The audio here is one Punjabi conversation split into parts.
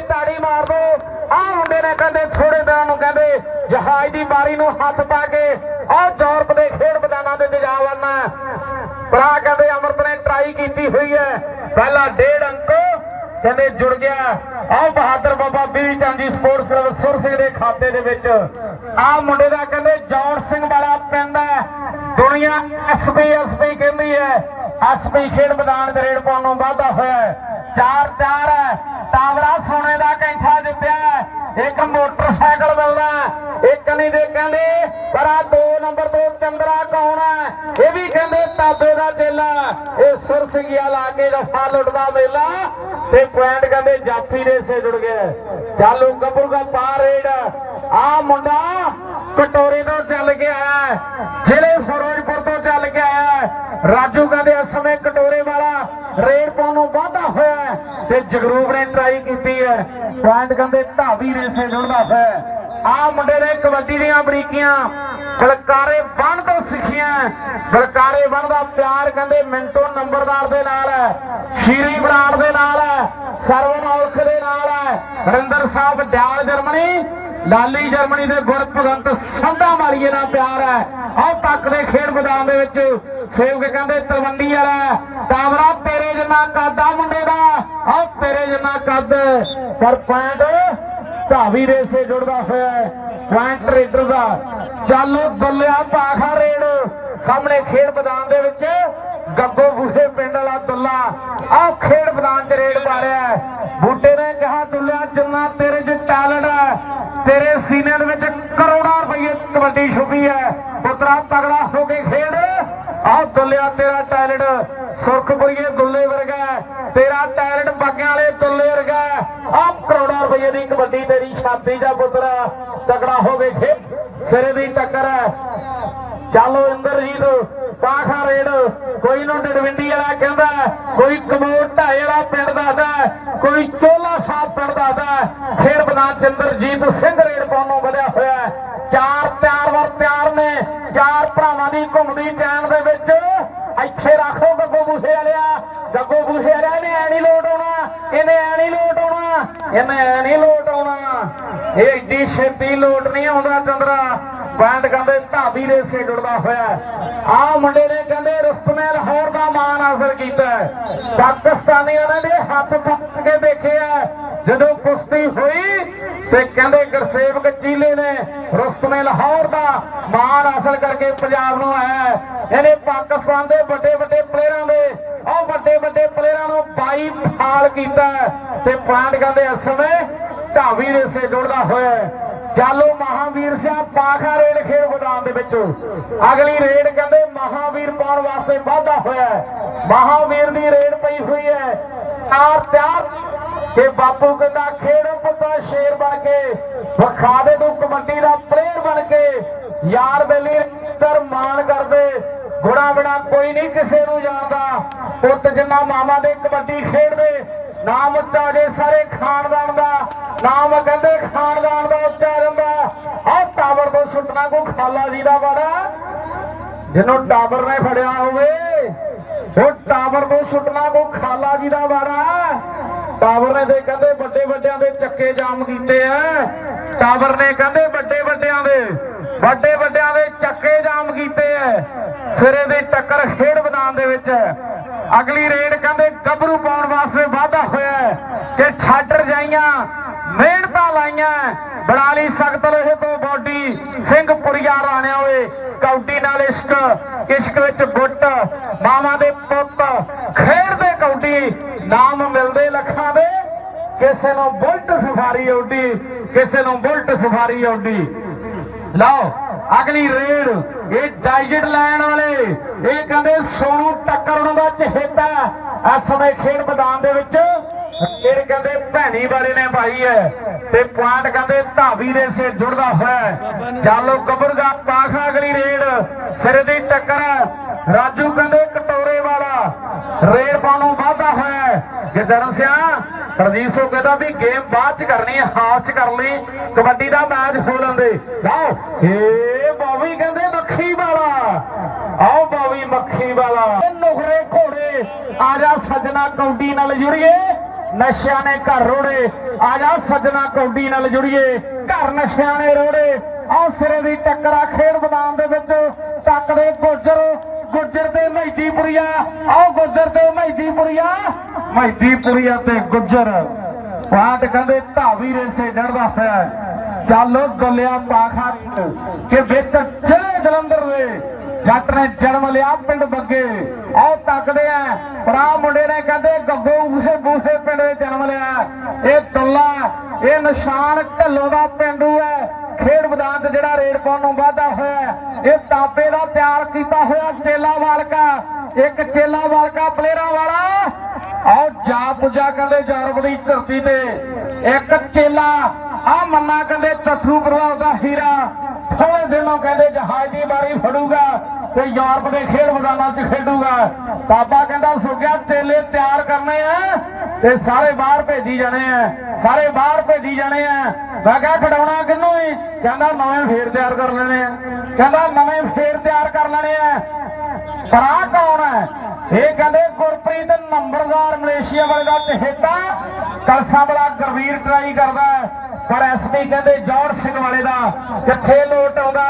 ਤਾੜੀ ਮਾਰ ਦੋ। ਆ ਮੁੰਡੇ ਨੇ ਕਹਿੰਦੇ ਥੋੜੇ ਦਿਨਾਂ ਨੂੰ ਕਹਿੰਦੇ ਜਹਾਜ਼ ਦੀ ਬਾਰੀ ਨੂੰ ਹੱਥ ਪਾ ਕੇ ਆ ਯੂਰਪ ਦੇ ਖੇਡ ਮੈਦਾਨਾਂ ਤੇ ਜਾ ਵੜਨਾ ਭਰਾ ਕਹਿੰਦੇ ਅਮਰਤ ਨੇ ਟਰਾਈ ਕੀਤੀ ਹੋਈ ਹੈ। ਪਹਿਲਾ ਡੇਢ ਅੰਕ, ਕਹਿੰਦੇ ਜੁੜ ਗਿਆ। ਆਹ ਬਹਾਦਰ ਬਾਬਾ ਬੀਵੀ ਚਾਂਦੀ ਸਪੋਰਟਸ ਕਲੱਬ ਸੁਰ ਸਿੰਘ ਦੇ ਖਾਤੇ ਦੇ ਵਿੱਚ। ਆਹ ਮੁੰਡੇ ਦਾ ਕਹਿੰਦੇ ਜੌਨ ਸਿੰਘ ਵਾਲਾ ਪਿੰਡ ਹੈ। ਦੁਨੀਆ ਐਸਪੀ ਐਸਪੀ ਕਹਿੰਦੀ ਹੈ। ਐਸਪੀ ਖੇਡ ਮੈਦਾਨ ਦੇ ਰੇਡ ਪਾਉਣ ਨੂੰ ਵਾਧਾ ਹੋਇਆ ਹੈ। ਚਾਰ ਚਾਰ। ਹੈ ਟਾਵਰਾ ਸੋਨੇ ਦਾ ਕੈਂਠਾ ਜਿੱਤਿਆ। ਇੱਕ ਮੋਟਰਸਾਈਕਲ ਮਿਲਦਾ। ਇੱਕ ਨਹੀਂ ਦੇ ਕਹਿੰਦੇ, ਪਰ ਆ ਦੋ ਨੰਬਰ ਤੋਂ ਚੰਦਰਾ ਕੌਣ ਹੈ? ਇਹ ਵੀ ਕਹਿੰਦੇ ਤਾਬੇ ਦਾ ਚੇਲਾ। ਇਹ ਸੁਰ ਲਾ ਕੇ ਜਫਾ ਲੁੱਟਦਾ ਮੇਲਾ। ਤੇ ਪੁਆਇੰਟ ਕਹਿੰਦੇ ਜਾਫੀ ਦੇ ਸੇ ਜੁੜ ਗਏ ਚਾਲੂ ਗੱਭਰੂ ਦਾ ਪਾ ਰੇਡ। ਆ ਮੁੰਡਾ ਕਟੋਰੇ ਤੋਂ ਚੱਲ ਕੇ ਆਇਆ ਜ਼ਿਲ੍ਹੇ ਫਿਰੋਜ਼ਪੁਰ ਤੋਂ ਚੱਲ ਕੇ ਆਇਆ ਰਾਜੂ ਕਹਿੰਦੇ ਇਸ ਸਮੇਂ ਕਟੋਰੇ ਵਾਲਾ ਰੇਡ ਪਾਉਣ ਨੂੰ ਵਾਧਾ ਹੋਇਆ ਹੈ ਤੇ ਜਗਰੂਪ ਨੇ ਟਰਾਈ ਕੀਤੀ ਹੈ। ਪੁਆਇੰਟ ਕਹਿੰਦੇ ਢਾਬੀ ਰੇਸੇ ਜੁੜਦਾ ਹੋਇਆ ਆ ਮੁੰਡੇ ਨੇ ਕਬੱਡੀ ਦੀਆਂ ਬਰੀਕੀਆਂ, ਬਲਕਾਰੇ ਬਣ ਤੋਂ ਸਿੱਖੀਆਂ ਬਲਕਾਰੇ ਬਣ ਦਾ ਪਿਆਰ ਕਹਿੰਦੇ ਮਿੰਟੋ ਨੰਬਰਦਾਰ ਦੇ ਨਾਲ ਹੈ। ਸ਼ੀਰੀ ਬਰਾੜ ਦੇ ਨਾਲ ਹੈ। ਸਰਵਨ ਔਲਖ ਦੇ ਨਾਲ ਹੈ। ਹਰਿੰਦਰ ਸਾਹਿਬ, ਡਿਆਲ ਜਰਮਨੀ। ਲਾਲੀ ਜਰਮਨੀ ਦੇ ਗੁਰਪ੍ਰਗੰਤ ਸੰਧਾ ਮਾਰੀਏ ਨਾਲ ਪਿਆਰ ਹੈ। ਆਹ ਤੱਕ ਦੇ ਖੇਡ ਮੈਦਾਨ ਦੇ ਵਿੱਚ। ਸੇਵਕ ਕਹਿੰਦੇ, ਤਲਵੰਡੀ ਵਾਲਾ ਟਾਵਰਾ ਤੇਰੇ ਜਿੰਨਾ ਕੱਦ ਆ ਮੁੰਡੇ ਦਾ। ਆਹ ਤੇਰੇ ਜਿੰਨਾ ਕੱਦ। ਪਰ ਪੁਆਇੰਟ ਢਾਵੀ ਰੇਸੇ ਜੁੜਦਾ ਹੋਇਆ ਪੁਆਇੰਟ ਰੇਡਰ ਦਾ। ਚੱਲ ਦੁੱਲਿਆ ਪਾਖਾ ਰੇਡ। ਸਾਹਮਣੇ ਖੇਡ ਮੈਦਾਨ ਦੇ ਵਿੱਚ ਗੱਗੋ ਬੂਹੇ ਪਿੰਡ ਵਾਲਾ ਦੁੱਲਾ ਆਹ ਖੇਡ ਮੈਦਾਨ 'ਚ ਰੇਡ ਪਾ ਰਿਹਾ ਹੈ। ਬੂਟੇ ਨੇ ਕਿਹਾ ਦੁੱਲਿਆ ਜਿੰਨਾ ਤੇਰੇ 'ਚ ਟੈਲੈਂਟ ਹੈ, ਤੇਰੇ ਸੀਨੇ ਦੇ ਵਿੱਚ ਕਰੋੜਾਂ ਰੁਪਏ ਕਬੱਡੀ ਛੁਪੀ ਹੈ। ਪੁੱਤਰਾ, ਤਗੜਾ ਹੋ ਕੇ ਖੇਡ। ਆਹ ਦੁੱਲਿਆ ਤੇਰਾ ਟੈਲੈਂਟ ਸੁਰਖਪੁਰੀਏ ਦੁੱਲੇ ਵਰਗਾ ਤੇਰਾ ਟੈਲੈਂਟ ਬਾਗਿਆਂ ਵਾਲੇ ਦੁੱਲੇ ਵਰਗਾ ਹੈ। ਆਹ ਕਰੋੜਾਂ ਰੁਪਏ ਦੀ ਕਬੱਡੀ ਤੇਰੀ ਛਾਤੀ ਦਾ ਪੁੱਤਰਾ। ਤਗੜਾ ਹੋ ਕੇ ਖੇਡ। ਸਿਰੇ ਦੀ ਟੱਕਰ ਹੈ। ਚਾਲੋ ਇੰਦਰਜੀਤ ਪਾਖਾ ਰੇਡ, ਕੋਈ ਨੂੰ ਡਡਵਿੰਡੀ ਵਾਲਾ ਕਹਿੰਦਾ, ਕੋਈ ਕਮੋਟ ਢਾਏ ਵਾਲਾ ਪਿੰਡ ਦੱਸਦਾ, ਕੋਈ ਚੋਲਾ ਸਾਹਿਬ ਪਿੰਡ ਦੱਸਦਾ। ਖੇਡ ਬਣਾ ਚੰਦਰਜੀਤ ਸਿੰਘ ਰੇਡ ਪਾਉਣ ਵਧਿਆ ਹੋਇਆ ਚਾਰ ਪਿਆਰ ਵਰ ਪਿਆਰ ਨੇ, ਚਾਰ ਭਰਾਵਾਂ ਦੀ ਘੁੰਮਦੀ ਚੈਨ ਦੇ ਵਿੱਚ। ਇੱਥੇ ਰੱਖੋ ਗੱਗੋ ਬੂਹੇ ਵਾਲਿਆ। ਗੱਗੋ ਬੂਹੇ ਵਾਲਿਆ, ਇਹਨੇ ਐਣੀ ਨਹੀਂ ਲੋਟ ਆਉਣਾ, ਇਹਨੇ ਐਣੀ ਲੋਟ ਆਉਣਾ, ਇਹਨੇ ਐ ਨਹੀਂ ਲੋਟ ਆਉਣਾ। ਇਹ ਏਡੀ ਛੇਤੀ ਲੋਟ ਨਹੀਂ ਆਉਂਦਾ ਚੰਦਰਾ। ਬੈਂਡ ਕਹਿੰਦੇ ਢਾਬੀ ਦੇ ਸੇ ਜੁੜਦਾ ਹੋਇਆ ਆ ਮੁੰਡੇ ਨੇ ਕਹਿੰਦੇ ਰਸਤਮੇ ਲਾਹੌਰ ਦਾ ਮਾਨ ਹਾਸਲ ਕੀਤਾ ਪਾਕਿਸਤਾਨੀਆਂ ਨੇ ਹੱਥ ਫੁੱਟ ਕੇ ਦੇਖਿਆ ਜਦੋਂ ਕੁਸ਼ਤੀ ਹੋਈ ਤੇ ਕਹਿੰਦੇ ਗੁਰਸੇਵਕ ਚੀਲੇ ਨੇ ਰਸਤਮੇ ਲਾਹੌਰ ਦਾ ਮਾਣ ਹਾਸਲ ਕਰਕੇ ਪੰਜਾਬ ਨੂੰ ਆਇਆ ਇਹਨੇ ਪਾਕਿਸਤਾਨ ਦੇ ਵੱਡੇ ਵੱਡੇ ਪਲੇਅਰਾਂ ਦੇ, ਉਹ ਵੱਡੇ ਵੱਡੇ ਪਲੇਅਰਾਂ ਨੂੰ 22 ਫਾਲ ਕੀਤਾ ਤੇ ਪੁਆਇੰਟ ਕਹਿੰਦੇ ਇਸ ਸਮੇਂ ਢਾਬੀ ਦੇ ਸੇ ਜੁੜਦਾ ਹੋਇਆ ਹੈ। ਚਾਲੋ ਮਹਾਵੀਰ ਸਿੰਘ ਪਾਖਾ ਰੇਡ ਖੇਡ ਮੈਦਾਨ ਦੇ ਵਿੱਚ। ਅਗਲੀ ਰੇਡ ਕਹਿੰਦੇ ਮਹਾਵੀਰ ਪਾਉਣ ਵਾਸਤੇ ਵਾਧਾ ਹੋਇਆ ਹੈ। ਮਹਾਵੀਰ ਦੀ ਰੇਡ ਪਈ ਹੋਈ ਹੈ। ਤਿਆਰ ਤਿਆਰ। ਕਿ ਬਾਪੂ ਕਹਿੰਦਾ ਖੇਡ ਪੁੱਤਾ ਸ਼ੇਰ ਬਣ ਕੇ ਵਿਖਾ ਦੇ ਤੂੰ ਕਬੱਡੀ ਦਾ ਪਲੇਅਰ ਬਣ ਕੇ। ਯਾਰ ਬੇਲੀ ਦਰ ਮਾਣ ਕਰਦੇ। ਗੁਣਾ ਬਿਨਾ ਕੋਈ ਨਹੀਂ ਕਿਸੇ ਨੂੰ ਜਾਣਦਾ। ਪੁੱਤ ਜਿੰਨਾ ਮਾਮਾ ਦੇ ਕਬੱਡੀ ਖੇਡਦੇ ਨਾਮ ਉੱਚਾ ਜੇ ਸਾਰੇ ਖਾਨਦਾਨ ਦਾ, ਨਾਮ ਕਹਿੰਦੇ ਖਾਨਦਾਨ ਦਾ ਉੱਚਾ ਜਾਂਦਾ। ਆਹ ਟਾਵਰ ਤੋਂ ਸੁੱਟਣਾ ਕੋ ਖਾਲਾ ਜੀ ਦਾ ਬੜਾ ਜਿਹਨੂੰ ਟਾਵਰ ਨੇ ਫੜਿਆ ਹੋਵੇ, ਉਹ ਟਾਵਰ ਤੋਂ ਸੁੱਟਣਾ ਕੋ ਖਾਲਾ ਜੀ ਦਾ ਵਾੜਾ। ਟਾਵਰ ਨੇ ਤੇ ਕਹਿੰਦੇ ਵੱਡੇ ਵੱਡਿਆਂ ਦੇ ਚੱਕੇ ਜਾਮ ਕੀਤੇ ਆ। ਟਾਵਰ ਨੇ ਕਹਿੰਦੇ ਵੱਡੇ ਵੱਡਿਆਂ ਦੇ, ਵੱਡੇ ਵੱਡਿਆਂ ਦੇ ਚੱਕੇ ਜਾਮ ਕੀਤੇ ਐ ਸਿਰੇ ਦੀ ਟੱਕਰ ਖੇਡ ਮੈਦਾਨ ਦੇ ਵਿੱਚ। ਅਗਲੀ ਰੇਡ ਕਹਿੰਦੇ ਗੱਭਰੂ ਪਾਉਣ ਵਾਸਤੇ ਵਾਧਾ ਹੋਇਆ ਕਿ ਛੱਡ ਰਜਾਈਆਂ, ਮਿਹਨਤਾਂ ਲਾਈਆਂ ਬਣਾ ਸਖਤ ਲੋਹੇ ਤੋਂ ਬੋਡੀ ਸਿੰਘ ਪੁਰੀਆ ਰਾਣਿਆ ਕੌਡੀ ਨਾਲ ਇਸ਼ਕ ਇਸ਼ਕ ਵਿੱਚ ਗੁੱਟ, ਮਾਵਾਂ ਦੇ ਪੁੱਤ। ਖੇਡਦੇ ਕੌਡੀ ਨਾਮ ਮਿਲਦੇ ਲੱਖਾਂ ਦੇ। ਕਿਸੇ ਨੂੰ ਬੁਲਟ ਸਫਾਰੀ ਓਡੀ ਕਿਸੇ ਨੂੰ ਬੁਲਟ ਸਫਾਰੀ ਓਡੀ ਲਓ, ਅਗਲੀ ਰੇਡ ਇਹ ਡਾਈਜਟ ਲੈਣ ਵਾਲੇ, ਇਹ ਕਹਿੰਦੇ ਸੋਨੂ ਟੱਕਰ ਦਾ ਚਹੇਤਾ ਇਸ ਸਮੇਂ ਖੇਡ ਮੈਦਾਨ ਦੇ ਵਿੱਚ ਇਹ ਕਹਿੰਦੇ ਭੈਣੀ ਵਾਲੇ ਨੇ ਭਾਈ ਹੈ ਤੇ ਪੁਆਇੰਟ ਕਹਿੰਦੇ ਧਾਵੀ ਦੇ ਸੇ ਜੁੜਦਾ ਹੋਇਆ ਚਾਲੋ ਕਬਰਗਾ ਪਾਖਾ ਅਗਲੀ ਰੇਡ, ਸਿਰ ਦੀ ਟੱਕਰ ਰਾਜੂ ਕਹਿੰਦੇ ਕਟੋਰੇ ਵਾਲਾ, ਰੇਡ ਪਾਉਣੋਂ ਵਾਧਾ ਹੋਇਆ ਹੈ। ਗਿੱਦੜ ਸਿਆ ਰਜੀਤ ਸੋ ਕਹਿੰਦਾ ਵੀ ਗੇਮ ਬਾਅਦ ਚ ਕਰਨੀ ਹੈ ਹਾਫ ਚ ਕਰ ਲਈ। ਕਬੱਡੀ ਦਾ ਮੈਚ ਹੋ ਲੈਂਦੇ ਲਓ ਏ ਬਾਵੀ ਕਹਿੰਦੇ ਆਓ ਮੱਖੀ ਵਾਲਾ। ਇਹ ਨੁਖਰੇ ਘੋੜੇ, ਆ ਜਾ ਸੱਜਣਾ ਕੌਡੀ ਨਾਲ ਜੁੜੀਏ। ਨਸ਼ਿਆਂ ਨੇ ਘਰ ਰੋੜੇ, ਆ ਜਾ ਸੱਜਣਾ ਕੌਡੀ ਨਾਲ ਜੁੜੀਏ। ਘਰ ਨਸ਼ਿਆਂ ਨੇ ਰੋੜੇ, ਆਹ ਸਿਰੇ ਦੀ ਟੱਕਰਾ ਖੇਡ ਮੈਦਾਨ ਦੇ ਵਿੱਚ। ਤੱਕਦੇ ਗੁੱਜਰ ਗੁੱਜਰ ਤੇ ਮਹਿਦੀਪੁਰੀਆ, ਆਹ ਗੁੱਜਰ ਤੇ ਮਹਿਦੀਪੁਰੀਆ। ਮਹਿਦੀਪੁਰੀਆ ਤੇ ਗੁੱਜਰ। ਪਾਟ ਕਹਿੰਦੇ, ਧਾਵੀ ਰੇਸੇ ਡੜਦਾ ਹੋਇਆ ਹੈ। ਚੱਲ ਗੱਲਿਆ ਪਾਖਾ ਕਿ ਵਿੱਚ ਚਲੇ ਜਲੰਧਰ ਦੇ। ਜੱਟ ਨੇ ਜਨਮ ਲਿਆ ਪਿੰਡ ਬੱਗੇ। ਆਓ ਤੱਕਦੇ ਆ। ਭਰਾ ਮੁੰਡੇ ਨੇ ਕਹਿੰਦੇ, ਗੱਗੋ ਉਸੇ ਬੂਸੇ ਪਿੰਡ ਵਿੱਚ ਜਨਮ ਲਿਆ। ਇਹ ਦੁੱਲਾ, ਇਹ ਨਿਸ਼ਾਨ ਢੱਲੋ ਦਾ ਪਿੰਡੂ ਹੈ। ਖੇਡ ਮੈਦਾਨ 'ਚ ਜਿਹੜਾ ਰੇਡ ਪਾਉਣ ਨੂੰ ਵਾਧਾ ਹੋਇਆ ਇਹ ਤਾਪੇ ਦਾ ਤਿਆਰ ਕੀਤਾ ਹੋਇਆ ਚੇਲਾ ਵਾਲਕਾ। ਇੱਕ ਚੇਲਾ ਵਾਲਕਾ ਪਲੇਅਰਾਂ ਵਾਲਾ। ਆਓ ਜਾ ਪੁੱਜਾ ਕਹਿੰਦੇ ਜਰਬ ਦੀ ਧਰਤੀ ਤੇ। ਇੱਕ ਚੇਲਾ ਆ ਮੰਨਾ ਕਹਿੰਦੇ ਤੱਥੂ ਪ੍ਰਭਾਵ ਦਾ ਹੀਰਾ। ਥੋੜੇ ਦਿਨੋਂ ਕਹਿੰਦੇ ਜਹਾਜ਼ ਦੀ ਬਾਰੀ ਫੜੂਗਾ ਤੇ ਯੂਰਪ ਦੇ ਖੇਡ ਮੈਦਾਨਾਂ 'ਚ ਖੇਡੂਗਾ। ਬਾਬਾ ਕਹਿੰਦਾ ਸੁੱਕਿਆ ਚੇਲੇ ਤਿਆਰ ਕਰਨੇ ਆ ਤੇ ਸਾਰੇ ਬਾਹਰ ਭੇਜੀ ਜਾਣੇ ਆ। ਸਾਰੇ ਬਾਹਰ ਭੇਜੀ ਜਾਣੇ ਆ। ਮੈਂ ਕਿਹਾ ਖਡਾਉਣਾ ਕਿੰਨੂੰ ਈ? ਕਹਿੰਦਾ ਨਵੇਂ ਫੇਰ ਤਿਆਰ ਕਰ ਲੈਣੇ ਆ। ਕਹਿੰਦਾ ਨਵੇਂ ਫੇਰ ਤਿਆਰ ਕਰ ਲੈਣੇ ਆ। ਭਰਾ ਕੌਣ ਹੈ ਇਹ ਕਹਿੰਦੇ ਗੁਰਪ੍ਰੀਤ ਨੰਬਰਦਾਰ ਮਲੇਸ਼ੀਆ ਵਾਲੇ ਦਾ ਚਹੇਤਾ। ਕਲਸਾ ਵਾਲਾ ਗਰਵੀਰ ਟਰਾਈ ਕਰਦਾ। ਹੈ। ਪਰ ਐਸਪੀ ਕਹਿੰਦੇ ਜੌੜ ਸਿੰਘ ਵਾਲੇ ਦਾ ਕਿੱਥੇ ਲੋਟ ਆਉਂਦਾ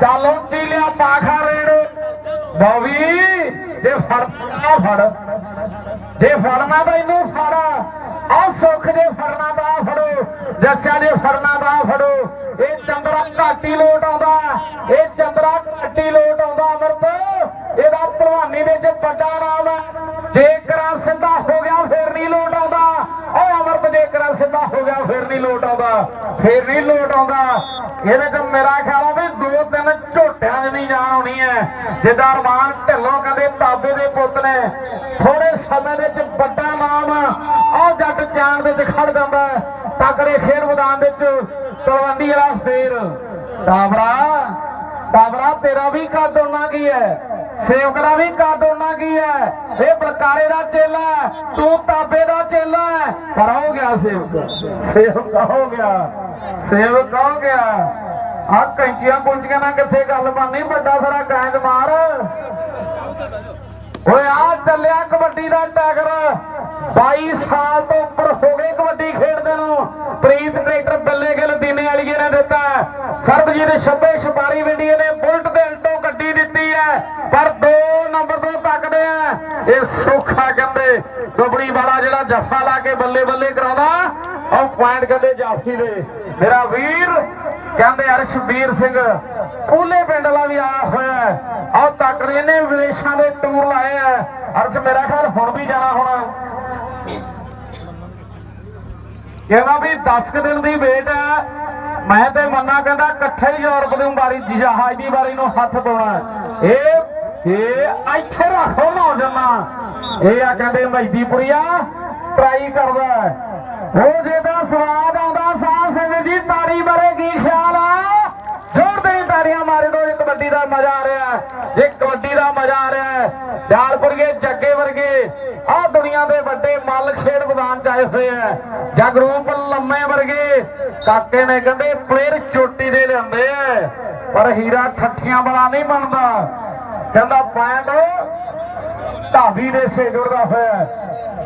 ਚੱਲ ਉੱਚੀ ਲਿਆ ਪਾਖਾ ਰੇੜ ਬੋਵੀ ਜੇ ਫੜਨਾ ਫੜ। ਜੇ ਫੜਨਾ ਤਾਂ ਇਹਨੂੰ ਫੜ। ਆ ਸੁੱਖ ਜੇ ਫੜਨਾ ਤਾਂ ਫੜੋ। ਦੱਸਿਆ ਜੇ ਫੜਨਾ ਤਾਂ ਫੜੋ। ਇਹ ਚੰਦਰਾ ਘਾਟੀ ਲੋਟ ਆਉਂਦਾ ਇਹ ਚੰਦਰਾ ਘਾਟੀ ਲੋਟ ਆਉਂਦਾ ਅਮਰਤ। ਇਹਦਾ ਭਲਵਾਨੀ ਦੇ ਵਿੱਚ ਵੱਡਾ ਨਾਮ ਹੈ। ਜੇ ਕਰਾਂ ਸਿੱਧਾ ਹੋ ਗਿਆ ਫੇਰ ਅਮਰਤ ਸਿੱਧਾ ਹੋ ਗਿਆ, ਫੇਰ ਨਹੀਂ ਲੋਟ ਆਉਂਦਾ, ਫੇਰ ਨਹੀਂ ਲੋਟ ਆਉਂਦਾ। ਇਹਦੇ ਚ ਮੇਰਾ ਖਿਆਲ ਆ ਵੀ ਦੋ ਤਿੰਨ ਝੋਟਿਆਂ 'ਚ ਨਹੀਂ ਜਾਣ ਹੋਣੀ ਹੈ। ਜਿੱਦਾਂ ਅਰਮਾਨ ਢਿੱਲੋਂ ਕਹਿੰਦੇ ਤਾਬੇ ਦੇ ਪੁੱਤ ਨੇ ਥੋੜੇ ਸਮੇਂ ਦੇ ਵਿੱਚ ਵੱਡਾ ਨਾਮ ਆਹ ਜੱਟ ਚਾਣ ਵਿੱਚ ਖੜ ਜਾਂਦਾ ਹੈ। ਟੱਕਰੇ ਖੇਡ ਮੈਦਾਨ ਵਿੱਚ ਤਲਵੰਡੀ ਵਾਲਾ ਫੇਰ। ਟਾਬਰਾ ਟਾਬਰਾ ਤੇਰਾ ਵੀ ਕੱਦ ਉਹਨਾਂ ਕੀ ਹੈ? ਸੇਵਕ ਦਾ ਵੀ ਕੱਦ ਕੀ ਹੈ? ਇਹ ਬਲਕਾਰੇ ਦਾ ਚੇਲਾ ਤੂੰ ਤਾਬੇ ਦਾ ਚੇਲਾ ਪਰ ਹੋ ਗਿਆ ਸੇਵਕ ਸੇਵਕ ਹੋ ਗਿਆ, ਸੇਵਕ ਹੋ ਗਿਆ। ਆ ਕੈਂਚੀਆਂ ਕੁੰਚੀਆਂ ਨਾਲ ਕਿੱਥੇ ਗੱਲ ਬਣਨੀ? ਵੱਡਾ ਸਾਰਾ ਗੈਂਦ ਮਾਰ। ਓਏ ਆ ਚੱਲਿਆ ਕਬੱਡੀ ਦਾ ਟਾਗਰ 22 ਸਾਲ ਤੋਂ ਉੱਪਰ ਹੋ ਗਏ ਕਬੱਡੀ ਖੇਡਦੇ ਨੂੰ। ਪ੍ਰੀਤ ਟਰੈਕਟਰ ਬੱਲੇ ਗਿੱਲ ਦੀਨੇ ਵਾਲੀਏ ਨੇ ਦਿੱਤਾ। ਸਰਬਜੀਤ ਛੱਬੇ ਛਪਾਰੀ ਵਿੰਡੀਏ ਨੇ ਬੁਲਟ ਦੇ ਅਲਟੋ ਗੱਡੀ ਦਿੱਤੀ ਹੈ ਪਰ 2 ਨੰਬਰ ਤੋਂ ਤੱਕਦੇ ਆ ਇਹ ਸੌਖਾ ਕਹਿੰਦੇ ਦੁਬੜੀ ਵਾਲਾ ਜਿਹੜਾ ਜਫਾ ਲਾ ਕੇ ਬੱਲੇ ਬੱਲੇ ਕਰਾਉਂਦਾ। ਉਹ ਪੁਆਇੰਟ ਕਹਿੰਦੇ ਜਾਫੀ ਦੇ। ਮੇਰਾ ਵੀਰ ਕਹਿੰਦੇ ਅਰਸ਼ਵੀਰ ਸਿੰਘ ਕੂਲੇ ਪਿੰਡ ਵਾਲਾ ਵੀ ਆਇਆ ਹੋਇਆ ਆਹ ਤੱਕੜੇ ਨੇ ਵਿਦੇਸ਼ਾਂ ਦੇ ਟੂਰ ਲਾਏ ਆ ਅਰਸ਼, ਮੇਰਾ ਖਿਆਲ ਹੁਣ ਵੀ ਜਾਣਾ ਹੋਣਾ। ਕਹਿੰਦਾ ਵੀ 10 ਦਿਨ ਦੀ ਵੇਟ ਹੈ। ਮੈਂ ਤੇ ਮੰਨਾ ਕਹਿੰਦਾ ਇਕੱਠੇ ਹੀ ਯੂਰਪ ਦੀ ਬਾਰੀ ਜਹਾਜ਼ ਦੀ ਬਾਰੀ ਨੂੰ ਹੱਥ ਪਾਉਣਾ ਇਹ ਇਹ ਇੱਥੇ ਰੱਖੋ ਨੌਜਵਾਨਾ। ਇਹ ਆ ਕਹਿੰਦੇ ਮਹਿਦੀਪੁਰੀਆ ਟਰਾਈ ਕਰਦਾ ਹੈ। ਉਹ ਸਵਾਦ ਆਉਂਦਾ ਸਾਹ ਸਿੰਘ ਜੀ, ਤਾੜੀ ਬਾਰੇ ਕੀ ਖਿਆਲ ਆ? ਜ਼ੋਰ ਦੇ ਮਾਰੇ ਦੋ ਕਬੱਡੀ ਦਾ ਮਜ਼ਾ ਆ ਰਿਹਾ ਜੇ ਕਬੱਡੀ ਦਾ ਮਜ਼ਾ ਆ ਰਿਹਾ ਦਿਆਲਪੁਰੀਏ ਜੱਗੇ ਵਰਗੇ, ਆਹ ਦੁਨੀਆ ਦੇ ਵੱਡੇ ਮੱਲ ਖੇਡ ਮੈਦਾਨ ਚ ਆਏ ਹੋਏ ਆ ਜਗਰੂਪ ਲੰਮੇ ਵਰਗੇ, ਕਾਕੇ ਨੇ ਕਹਿੰਦੇ ਪਲੇਅਰ ਚੋਟੀ ਦੇ ਲਿਆਂਦੇ ਆ ਪਰ ਹੀਰਾ ਠੱਠੀਆਂ ਵਾਲਾ ਨਹੀਂ ਬਣਦਾ। ਕਹਿੰਦਾ ਪੁਆਇੰਟ ਢਾਬੀ ਦੇ ਸੇ ਜੁੜਦਾ ਹੋਇਆ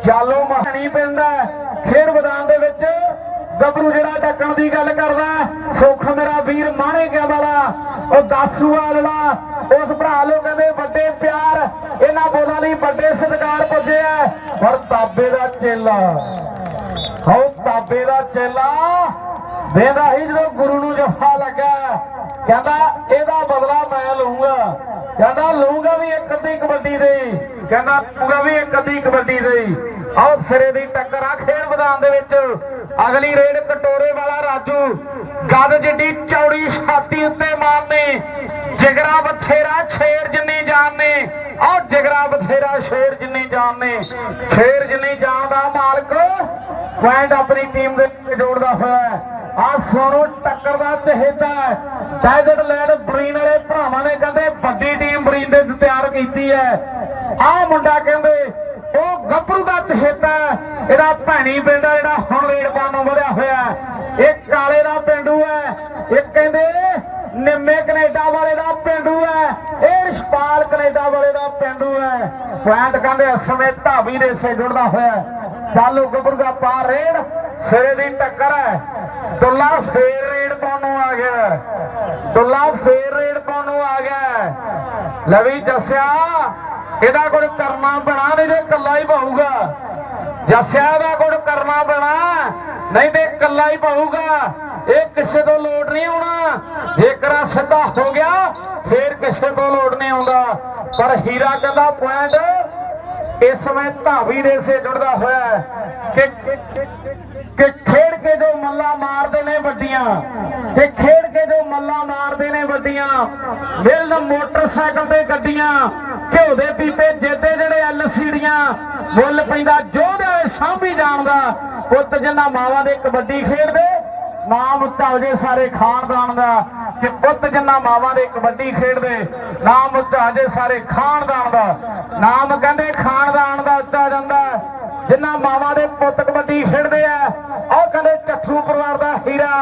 ਜਾਲੋ ਮਹਾਣੀ ਪੈਂਦਾ। ਖੇਡ ਮੈਦਾਨ ਦੇ ਵਿੱਚ ਗੱਭਰੂ ਜਿਹੜਾ ਡੱਕਣ ਦੀ ਗੱਲ ਕਰਦਾ ਹੈ, ਮੇਰਾ ਵੀਰ ਮਾਣੇ ਗਿਆ ਵਾਲਾ ਉਹ ਦਾਸੂ ਵਾਲਾ ਉਸ ਭਰਾ ਲੋ ਕਹਿੰਦੇ ਵੱਡੇ ਪਿਆਰ ਇਹਨਾਂ ਬੋਲਾਂ ਲਈ ਵੱਡੇ ਸਤਿਕਾਰ ਪੁੱਜਿਆ ਪਰ ਤਾਬੇ ਦਾ ਚੇਲਾ ਹੋ ਤਾਬੇ ਦਾ ਚੇਲਾ ਵੇਂਦਾ ਹੀ ਜਦੋਂ ਗੁਰੂ ਨੂੰ ਜਫਾ ਲੱਗਾ। ਕਹਿੰਦਾ ਇਹਦਾ ਬਦਲਾ ਮੈਂ ਲਊਂਗਾ। ਕਹਿੰਦਾ ਲਊਂਗਾ ਵੀ ਇੱਕ ਅੱਧੀ ਕਬੱਡੀ ਦੇ। ਕਹਿੰਦਾ ਲਊਂਗਾ ਵੀ ਇੱਕ ਅੱਧੀ ਕਬੱਡੀ ਦੇ। ਆਹ ਸਿਰੇ ਦੀ ਟੱਕਰ ਆ, ਖੇਡ ਮੈਦਾਨ ਦੇ ਵਿੱਚ। ਅਗਲੀ ਰੇਡ ਕਟੋਰੇ ਵਾਲਾ ਰਾਜੂ। ਗੱਦ ਜਿੱਡੀ ਚੌੜੀ ਛਾਤੀ ਉੱਤੇ ਮਾਰਨੇ। ਜਿਗਰਾ ਬਥੇਰਾ, ਸ਼ੇਰ ਜਿੰਨੀ ਜਾਨ ਨੇ ਆਹ ਜਿਗਰਾ ਬਥੇਰਾ, ਸ਼ੇਰ ਜਿੰਨੀ ਜਾਨ ਨੇ ਸ਼ੇਰ ਜਿੰਨੀ ਜਾਨ ਦਾ ਮਾਲਕ ਪੁਆਇੰਟ ਆਪਣੀ ਟੀਮ ਦੇ ਜੋੜਦਾ ਹੋਇਆ ਹੈ। ਆ ਸੋਨੂ ਟੱਕਰ ਦਾ ਚਹੇਤਾ ਡੈਗਟ ਲੈਡ ਬਰੀਨ ਵਾਲੇ ਭਰਾਵਾਂ ਨੇ ਕਹਿੰਦੇ, ਵੱਡੀ ਟੀਮ ਬਰੀਨ ਦੇ ਤਿਆਰ ਕੀਤੀ ਹੈ। ਆਹ ਮੁੰਡਾ ਕਹਿੰਦੇ, ਉਹ ਗੱਭਰੂ ਦਾ ਚਹੇਤਾ ਇਹਦਾ ਭੈਣੀ ਪਿੰਡ ਆ ਜਿਹੜਾ ਹੁਣ ਰੇਡ ਨੂੰ ਵਧਿਆ ਹੋਇਆ ਹੈ। ਇਹ ਕਾਲੇ ਦਾ ਪਿੰਡੂ ਹੈ। ਇਹ ਕਹਿੰਦੇ, ਨਿੰਮੇ ਕੈਨੇਡਾ ਵਾਲੇ ਦਾ ਪਿੰਡੂ ਹੈ। ਇਹ ਰਿਸ਼ਪਾਲ ਕੈਨੇਡਾ ਵਾਲੇ ਦਾ ਪਿੰਡੂ ਹੈ। ਪੁਆਇੰਟ ਕਹਿੰਦੇ, ਇਸ ਸਮੇਂ ਧਾਬੀ ਦੇ ਸੇ ਜੁੜਦਾ ਹੋਇਆ ਹੈ। ਚਾਲੂ ਗੱਭਰੂਗਾ ਪਾਰ ਰੇੜ, ਸਿਰੇ ਦੀ ਟੱਕਰ ਹੈ। ਦੁੱਲਾ ਫੇਰ ਰੇੜ ਪਾਉਣ ਨੂੰ ਆ ਗਿਆ ਦੁੱਲਾ ਫੇਰ ਰੇੜ ਪਾਉਣ ਨੂੰ ਆ ਗਿਆ ਲਵੀ ਜੱਸਿਆ ਇਹਦਾ ਕੁਝ ਕਰਨਾ ਬਣਾ, ਨਹੀਂ ਤੇ ਕੱਲਾ ਹੀ ਪਾਊਗਾ। ਜੱਸਿਆ ਦਾ ਕੁਝ ਕਰਨਾ ਪੈਣਾ ਨਹੀਂ ਤੇ ਇਕੱਲਾ ਹੀ ਪਾਊਗਾ। ਇਹ ਕਿਸੇ ਤੋਂ ਲੋਟ ਨਹੀਂ ਆਉਣਾ। ਜੇਕਰ ਸਿੱਧਾ ਹੋ ਗਿਆ, ਫੇਰ ਕਿਸੇ ਤੋਂ ਲੋਟ ਨਹੀਂ ਆਉਂਦਾ। ਪਰ ਹੀਰਾ ਕਹਿੰਦਾ, ਪੁਆਇੰਟ, ਇਸ ਸਮੇਂ ਧਾਵੀ ਦੇ ਸੇ ਜੁੜਦਾ ਹੋਇਆ ਕਿ ਕਿ ਖੇਡ ਕੇ ਜੋ ਮੱਲਾ ਮਾਰਦੇ ਨੇ ਵੱਡੀਆਂ, ਤੇ ਖੇਡ ਕੇ ਜੋ ਮੱਲਾ ਮਾਰਦੇ ਨੇ ਵੱਡੀਆਂ ਮਿਲਣ ਮੋਟਰਸਾਈਕਲ ਤੇ ਗੱਡੀਆਂ ਘਿਓ ਦੇ ਪੀਪੇ ਜੇਦੇ ਜਿਹੜੇ ਐਲਸੀਡੀਆਂ ਮੁੱਲ ਪੈਂਦਾ ਜੋਧੇ ਸਾਂਭੀ ਜਾਣਦਾ ਪੁੱਤ ਜਿੰਨਾ ਮਾਵਾਂ ਦੇ ਕਬੱਡੀ ਖੇਡਦੇ, ਨਾਮ ਉੱਚਾ ਹੋ ਜੇ ਸਾਰੇ ਖਾਨਦਾਨ ਦਾ। ਕਿ ਪੁੱਤ ਜਿੰਨਾ ਮਾਵਾਂ ਦੇ ਕਬੱਡੀ ਖੇਡਦੇ, ਨਾਮ ਉੱਚਾ ਹੋ ਜੇ ਸਾਰੇ ਖਾਨਦਾਨ ਦਾ। ਨਾਮ ਕਹਿੰਦੇ ਖਾਨਦਾਨ ਦਾ ਉੱਚਾ ਜਾਂਦਾ। ਹੈ। ਜਿੰਨਾ ਮਾਵਾਂ ਦੇ ਪੁੱਤ ਕਬੱਡੀ ਖੇਡਦੇ ਆ, ਉਹ ਕਹਿੰਦੇ ਚੱਠੂ ਪਰਿਵਾਰ ਦਾ ਹੀਰਾ।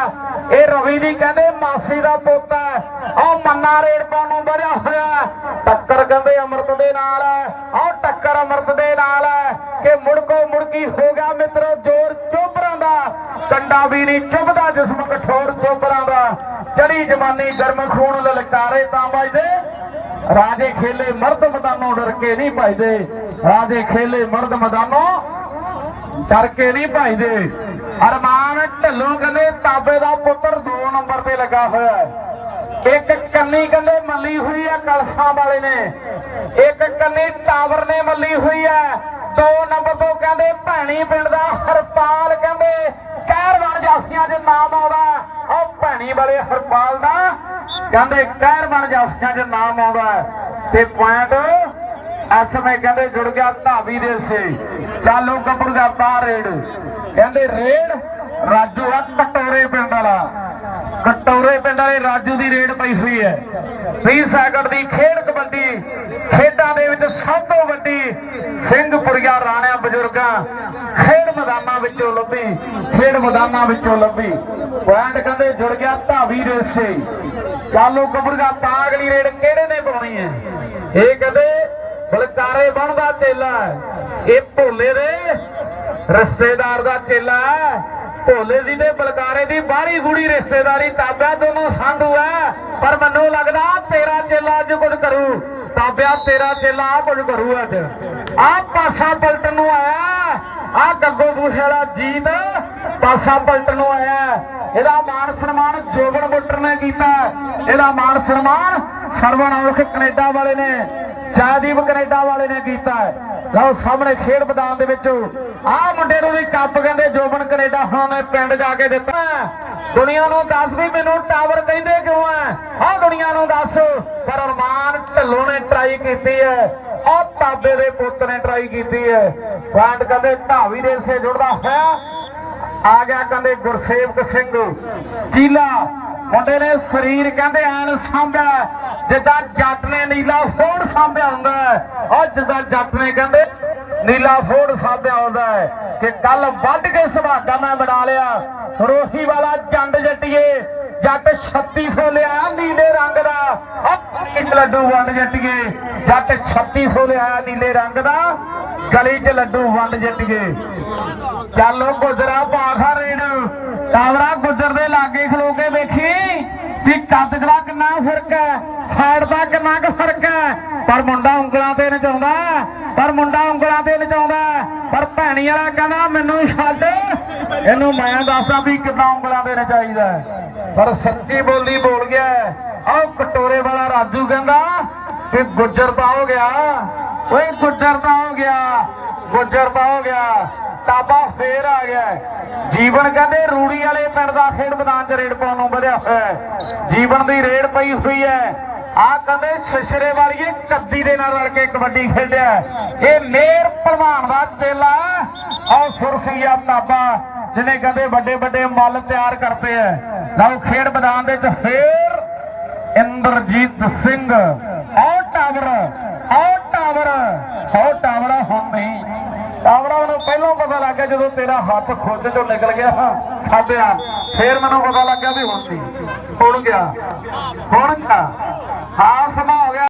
ਇਹ ਰਵੀ ਦੀ ਕਹਿੰਦੇ ਮਾਸੀ ਦਾ ਪੁੱਤ ਹੈ ਉਹ ਮੰਨਾ ਰੇਡ ਪਾਉਣ ਨੂੰ ਵਧਿਆ ਹੋਇਆ। ਟੱਕਰ ਕਹਿੰਦੇ ਅਮਰਤ ਦੇ ਨਾਲ ਹੈ ਉਹ ਟੱਕਰ ਅਮਰਤ ਦੇ ਨਾਲ ਹੈ ਕਿ ਮੁੜਕੋ ਮੁੜਕੀ ਹੋ ਗਿਆ ਮਿੱਤਰੋ ਜ਼ੋਰ ਚੋਬਰਾਂ ਦਾ। ਕੰਡਾ ਵੀ ਨਹੀਂ ਚੁੱਭਦਾ, ਜਿਸਮ ਕਠੋਰ ਚੋਬਰਾਂ ਦਾ। ਚੜੀ ਜਵਾਨੀ ਗਰਮ ਖੂਨ ਲਲਕਾਰੇ ਤਾਂ ਵੱਜਦੇ। ਰਾਜੇ ਖੇਲੇ ਮਰਦ ਮੈਦਾਨੋਂ ਡਰ ਕੇ ਨਹੀਂ ਭਜਦੇ। ਰਾਜੇ ਖੇਲੇ ਮਰਦ ਮਦਾਨੋ। ਡਰ ਕੇ ਨਹੀਂ ਭਜਦੇ ਅਰਮਾਨ ਢੱਲੋਂ ਕਹਿੰਦੇ, ਤਾਬੇ ਦਾ ਪੁੱਤਰ 2 ਨੰਬਰ ਤੇ ਲੱਗਾ ਹੋਇਆ ਹੈ। ਇੱਕ ਕੰਨੀ ਕਹਿੰਦੇ ਮੱਲੀ ਹੋਈ ਹੈ ਕਲਸਾਂ ਵਾਲੇ ਨੇ। ਇੱਕ ਕੰਨੀ ਟਾਵਰ ਨੇ ਮੱਲੀ ਹੋਈ ਹੈ ਦੋ ਨੰਬਰ ਤੋਂ ਕਹਿੰਦੇ ਭੈਣੀ ਪਿੰਡ ਦਾ ਹਰਪਾਲ ਕਹਿੰਦੇ ਕਹਿਰਵਾਨ ਜਾਫੀਆਂ 'ਚ ਨਾਮ ਆਉਂਦਾ। ਉਹ ਭੈਣੀ ਵਾਲੇ ਹਰਪਾਲ ਦਾ ਕਹਿੰਦੇ ਕਹਿਰਵਾਨ ਜਾਫੀਆਂ 'ਚ ਨਾਮ ਆਉਂਦਾ ਤੇ ਪੁਆਇੰਟ ਇਸ ਸਮੇਂ ਕਹਿੰਦੇ ਜੁੜ ਗਿਆ ਧਾਵੀ ਦੇ ਸੇ ਚਾਲੂ ਗੱਭਰੂ ਦਾ ਬਾਹਰ ਰੇਡ। ਕਹਿੰਦੇ ਰੇਡ ਰਾਜੂ ਆ ਕਟੋਰੇ ਪਿੰਡ ਵਾਲਾ। ਕਟੋਰੇ ਪਿੰਡ ਵਾਲੇ ਰਾਜੂ ਦੀ ਰੇਡ ਪਈ ਹੋਈ ਹੈ। 30 ਸੈਕਿੰਡ ਦੀ ਖੇਡ ਕਬੱਡੀ ਖੇਡਾਂ ਦੇ ਵਿੱਚ ਸਭ ਤੋਂ ਵੱਡੀ ਸਿੰਘਪੁਰੀਆ ਰਾਣਿਆਂ ਬਜ਼ੁਰਗਾਂ ਖੇਡ ਮੈਦਾਨਾਂ ਵਿੱਚੋਂ ਲੱਭੀ, ਖੇਡ ਮੈਦਾਨਾਂ ਵਿੱਚੋਂ ਲੱਭੀ। ਪੁਆਇੰਟ ਕਹਿੰਦੇ ਜੁੜ ਗਿਆ ਧਾਵੀ ਰੇਸੇ ਚਾਲੂ ਗੱਭਰੂਗਾ ਤਾਂ ਅਗਲੀ ਰੇਡ ਕਿਹੜੇ ਨੇ ਪਾਉਣੀ ਹੈ? ਇਹ ਕਹਿੰਦੇ ਬਲਕਾਰੇ ਬਣਦਾ ਚੇਲਾ ਹੈ। ਇਹ ਭੋਲੇ ਦੇ ਰਿਸ਼ਤੇਦਾਰ ਦਾ ਚੇਲਾ ਹੈ। ਭੋਲੇ ਦੀ ਤੇ ਬਲਕਾਰੇ ਦੀ ਬਾਹਲੀ ਗੂੜੀ ਰਿਸ਼ਤੇਦਾਰੀ ਤਾਬਿਆ ਦੋਨੋਂ ਸਾਂਢੂ ਹੈ। ਪਰ ਮੈਨੂੰ ਲੱਗਦਾ ਤੇਰਾ ਚੇਲਾ ਅੱਜ ਕੁਝ ਕਰੂ। ਤਾਬਿਆ ਤੇਰਾ ਚੇਲਾ ਆਹ ਕੁਝ ਕਰੂ ਅੱਜ। ਆ ਪਾਸਾ ਪਲਟਣ ਨੂੰ ਆਇਆ। ਆ ਗੱਗੋ ਬੂਹੇ ਵਾਲਾ ਜੀਤ ਪਾਸਾ ਪਲਟਣ ਨੂੰ ਆਇਆ। ਇਹਦਾ ਮਾਨ ਸਨਮਾਨ ਜੋਬਨ ਬੁੱਟਰ ਨੇ ਕੀਤਾ। ਇਹਦਾ ਮਾਨ ਸਨਮਾਨ ਸਰਵਣ ਔਖ ਕੈਨੇਡਾ ਵਾਲੇ ਨੇ। ਜੈਦੀਪ ਕੈਨੇਡਾ ਵਾਲੇ ਨੇ ਕੀਤਾ ਹੈ। ਲਓ ਸਾਹਮਣੇ ਖੇਡ ਮੈਦਾਨ ਦੇ ਵਿੱਚ ਆਹ ਮੁੰਡੇ ਨੂੰ ਵੀ ਕੱਪ ਕਹਿੰਦੇ, ਜੋਬਨ ਕੈਨੇਡਾ ਹੁਣ ਨੇ ਪਿੰਡ ਜਾ ਕੇ ਦਿੱਤਾ ਦੁਨੀਆ ਨੂੰ ਦੱਸ ਵੀ ਮੈਨੂੰ ਟਾਵਰ ਕਹਿੰਦੇ ਕਿਉਂ ਆ ਆਹ ਦੁਨੀਆ ਨੂੰ ਦੱਸ। ਪਰ ਅਰਮਾਨ ਢੱਲੋਂ ਨੇ ਟਰਾਈ ਕੀਤੀ ਹੈ। ਆਹ ਤਾਬੇ ਦੇ ਪੁੱਤ ਨੇ ਟਰਾਈ ਕੀਤੀ ਹੈ। ਪੁਆਇੰਟ ਕਹਿੰਦੇ, ਢਾਵੀ ਦੇ ਸੇ ਜੁੜਦਾ ਹੋਇਆ। ਆ ਗਿਆ ਕਹਿੰਦੇ ਗੁਰਸੇਵਕ ਸਿੰਘ। ਚੀਲਾ ਮੁੰਡੇ ਨੇ ਸਰੀਰ ਕਹਿੰਦੇ ਐਨ ਸਾਂਭਿਆ, ਜਿੱਦਾਂ ਜੱਟ ਨੇ ਨੀਲਾ ਫੋੜ ਸਾਂਭਿਆ ਹੁੰਦਾ ਹੈ। ਔਰ ਜਿੱਦਾਂ ਜੱਟ ਨੇ ਕਹਿੰਦੇ ਨੀਲਾ ਫੋੜ ਸਾਂਭਿਆ ਹੁੰਦਾ ਕਿ ਕੱਲ ਵੱਢ ਕੇ ਸੁਭਾਗਾ ਮੈਂ ਬਣਾ ਲਿਆ। ਰੋਹੀ ਵਾਲਾ ਜੰਡ ਜੱਟੀਏ, ਜੱਟ 3600 ਲਿਆ ਨੀਲੇ ਰੰਗ ਦਾ। ਉਹ ਲੱਡੂ ਵੰਡ ਜੱਟੀਏ, ਜੱਟ 3600 ਲਿਆ ਨੀਲੇ ਰੰਗ ਦਾ। ਗਲੀ 'ਚ ਲੱਡੂ ਵੰਡ ਜੱਟੀਏ। ਚੱਲੋ ਗੁਜਰਾ ਪਾਖਾ ਰੇਡ ਕਾਵਰਾ ਗੁੱਜਰ ਦੇ ਲਾਗੇ ਖਲੋ ਕੇ ਵੇਖੀ ਵੀ ਕੱਦ ਦਾ ਕਿੰਨਾ ਫ਼ਰਕ ਹੈ ਫੈੜ ਦਾ ਕਿੰਨਾ ਕੁ ਫ਼ਰਕ ਹੈ। ਪਰ ਮੁੰਡਾ ਉਂਗਲਾਂ ਤੇ ਨਚਾਉਂਦਾ, ਪਰ ਮੁੰਡਾ ਉਂਗਲਾਂ ਤੇ ਨਚਾਉਂਦਾ, ਪਰ ਭੈਣੀ ਵਾਲਾ ਕਹਿੰਦਾ, ਮੈਨੂੰ ਛੱਡ। ਇਹਨੂੰ ਮੈਂ ਦੱਸਦਾ ਵੀ ਕਿੰਨਾ ਉਂਗਲਾਂ ਤੇ ਨਚਾਈਦਾ ਹੈ। ਪਰ ਸੱਚੀ ਬੋਲੀ ਬੋਲ ਗਿਆ ਆਹ ਕਟੋਰੇ ਵਾਲਾ ਰਾਜੂ ਕਹਿੰਦਾ ਕਿ ਗੁੱਜਰ ਤਾਂ ਹੋ ਗਿਆ। ਓਏ ਗੁੱਜਰ ਤਾਂ ਹੋ ਗਿਆ, ਗੁੱਜਰ ਤਾਂ ਹੋ ਗਿਆ। ਤਾਬਾ ਫੇਰ ਆ ਗਿਆ ਜੀਵਨ ਕਹਿੰਦੇ ਰੂੜੀ ਵਾਲੇ ਪਿੰਡ ਦਾ ਖੇਡ ਮੈਦਾਨ 'ਚ ਰੇਡ ਪਾਉਣ ਨੂੰ ਵਧਿਆ ਹੋਇਆ ਜੀਵਨ ਦੀ ਰੇਡ ਪਈ ਹੋਈ ਹੈ। ਆ ਕਹਿੰਦੇ ਸ਼ਸ਼ਰੇ ਵਾਲੀਏ ਕੱਦੀ ਦੇ ਨਾਲ ਰਲ ਕੇ ਕਬੱਡੀ ਖੇਡਿਆ ਇਹ ਮੇਰ ਭਲਵਾਨ ਦਾ ਚੇਲਾ ਔ ਸੁਰਸੀਆ ਤਾਬਾ ਜਿਹਨੇ ਕਹਿੰਦੇ ਵੱਡੇ ਵੱਡੇ ਮੱਲ ਤਿਆਰ ਕਰਤੇ ਹੈ। ਲਓ ਖੇਡ ਮੈਦਾਨ ਦੇ ਵਿੱਚ ਫੇਰ ਇੰਦਰਜੀਤ ਸਿੰਘ। ਆਉ ਟਾਵਰ ਆਉ ਟਾਵਰ ਆਉ ਟਾਵਰ ਹੁਣ ਨਹੀਂ। ਟਾਵਰਾਂ ਨੂੰ ਪਹਿਲਾਂ ਪਤਾ ਲੱਗ ਗਿਆ ਜਦੋਂ ਤੇਰਾ ਹੱਥ ਖੁੱਜ ਚੋਂ ਨਿਕਲ ਗਿਆ ਸਾਡਿਆ ਫੇਰ ਮੈਨੂੰ ਪਤਾ ਲੱਗ ਗਿਆ ਵੀ ਹੁਣ ਨਹੀਂ। ਹੁਣ ਗਿਆ। ਹੁਣ ਗਿਆ। ਹਾਂ, ਸਮਾਂ ਹੋ ਗਿਆ।